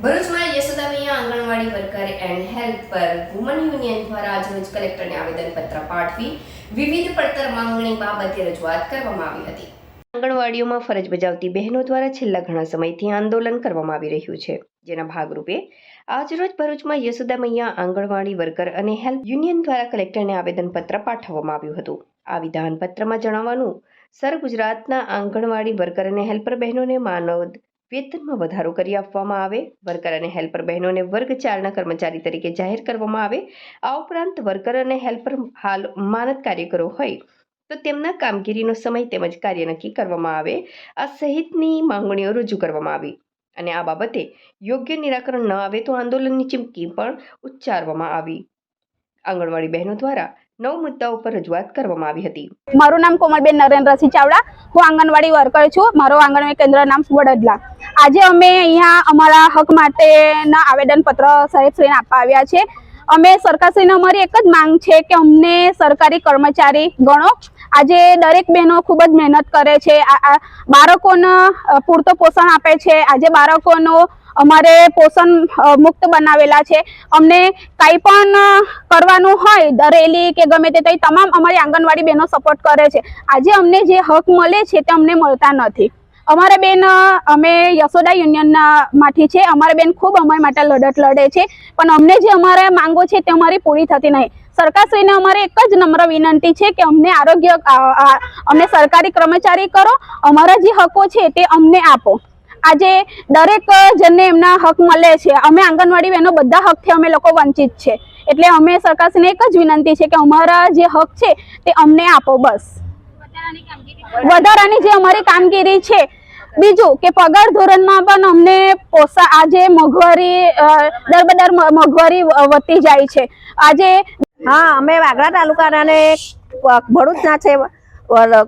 ભરૂચમાં યશોદામૈયા anganwadi worker and helper woman union દ્વારા આજરોજ કલેક્ટરને આવેદનપત્ર પાઠવી વિવિધ પડતર માંગણી બાબતે રજૂઆત કરવામાં આવી હતી. આંગણવાડીઓમાં ફરજ બજાવતી બહેનો દ્વારા છેલ્લા ઘણા સમયથી આંદોલન કરવામાં આવી રહ્યું છે. જેના ભાગરૂપે આજરોજ ભરૂચમાં યશોદામૈયા આંગણવાડી વર્કર અને હેલ્પ યુનિયન દ્વારા કલેક્ટરને આવેદનપત્ર પાઠવવામાં આવ્યું હતું. આ વિધાનપત્રમાં જણાવવાનું, સર ગુજરાતના આંગણવાડી વર્કર અને હેલ્પર બહેનોને માનવ વેતનમાં વધારો કરી આપવામાં આવે. વર્કર અને હેલ્પર બહેનોને વર્ગ ચારના કર્મચારી તરીકે જાહેર કરવામાં આવે. આ ઉપરાંત વર્કર અને હેલ્પર હાલ માનદ કાર્યકરો હોય તો તેમના કામગીરીનો સમય તેમજ કાર્ય નક્કી કરવામાં આવે. આ સહિતની માંગણીઓ રજૂ કરવામાં આવી. અને આ બાબતે યોગ્ય નિરાકરણ ન આવે તો આંદોલનની ચીમકી પણ ઉચ્ચારવામાં આવી. આંગણવાડી બહેનો દ્વારા નવ મુદ્દાઓ પર રજૂઆત કરવામાં આવી હતી. મારું નામ કોમલબેન નરેન્દ્રસિંહ ચાવડા. હું આંગણવાડી વર્કર છું. મારો આંગણવાડી કેન્દ્ર નામ વડોદરા આજે અમે અહીંયા અમારા હક માટેના આવેદનપત્ર સાહેબશ્રીને આપવા આવ્યા છે. અમે સરકારશ્રીને અમારી એક જ માંગ છે કે અમને સરકારી કર્મચારી ગણો. આજે દરેક બહેનો ખૂબ જ મહેનત કરે છે. બાળકોને પૂરતો પોષણ આપે છે. આજે બાળકોનો અમારે પોષણ મુક્ત બનાવેલા છે. અમને કાંઈ પણ કરવાનું હોય, દરેલી કે ગમે તે તમામ અમારી આંગણવાડી બહેનો સપોર્ટ કરે છે. આજે અમને જે હક મળે છે તે અમને મળતા નથી. અમારા બેન અમે યશોદા યુનિયનના માંથી છે. અમારા બેન ખૂબ અમારી માટે લડત લડે છે. પણ અમને જે અમારા માંગો છે તે અમારી પૂરી થતી નહીં. સરકારશ્રીને અમારે એક જ નમ્ર વિનંતી છે કે અમને આરોગ્ય અમને સરકારી કર્મચારી કરો. અમારા જે હકો છે તે અમને આપો. આજે દરેક જણને એમના હક મળે છે. અમે આંગણવાડી બહેનો બધા હકથી અમે લોકો વંચિત છે. એટલે અમે સરકારશ્રીને એક જ વિનંતી છે કે અમારા જે હક છે તે અમને આપો બસ. વધારાની જે અમારી કામગીરી છે. બીજું કે પગાર ધોરણમાં પણ અમને પોસા આજે મોંઘવારી દર બદર મોંઘવારી વધતી જાય છે. આજે હા અમે વાગરા તાલુકાના ને ભરૂચના છે.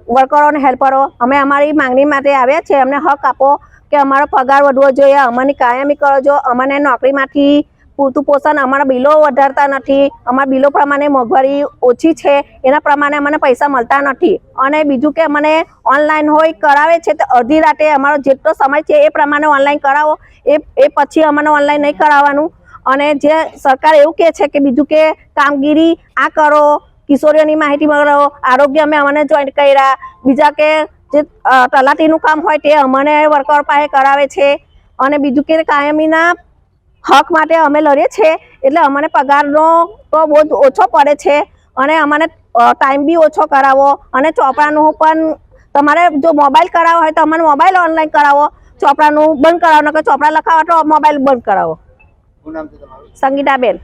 વર્કરો અને હેલ્પરો. અમે અમારી માંગણી માટે આવ્યા છે. અમને હક આપો કે અમારો પગાર વધવો જોઈએ. અમને કાયમી કરો જો. અમને નોકરીમાંથી પૂરતું પોષણ અમારા બિલો વધારતા નથી. અમારા બિલો પ્રમાણે મોંઘવારી ઓછી છે. એના પ્રમાણે અમને પૈસા મળતા નથી. અને બીજું કે અમને ઓનલાઈન હોય, કરાવે છે તો અડધી રાતે અમારો જેટલો સમય છે એ પ્રમાણે ઓનલાઈન કરાવો. એ એ પછી અમને ઓનલાઈન નહીં કરાવવાનું. અને જે સરકાર એવું કહે છે કે બીજું કે કામગીરી આ કરો, કિશોરીઓની માહિતી મળો આરોગ્ય અમે અમને જોઈન્ટ કર્યા. બીજા કે જે તલાટીનું કામ હોય તે અમને વર્કર પાસે કરાવે છે. અને બીજું કે કાયમીના હક માટે અમે લડીએ છીએ. એટલે અમને પગારનો તો બહુ જ ઓછો પડે છે. અને અમને ટાઈમ બી ઓછો કરાવો. અને ચોપડાનું પણ તમારે જો મોબાઈલ કરાવો હોય તો અમને મોબાઈલ ઓનલાઈન કરાવો. ચોપડાનું બંધ કરાવો. કે ચોપડા લખાવો તો મોબાઈલ બંધ કરાવો. સંગીતાબેન.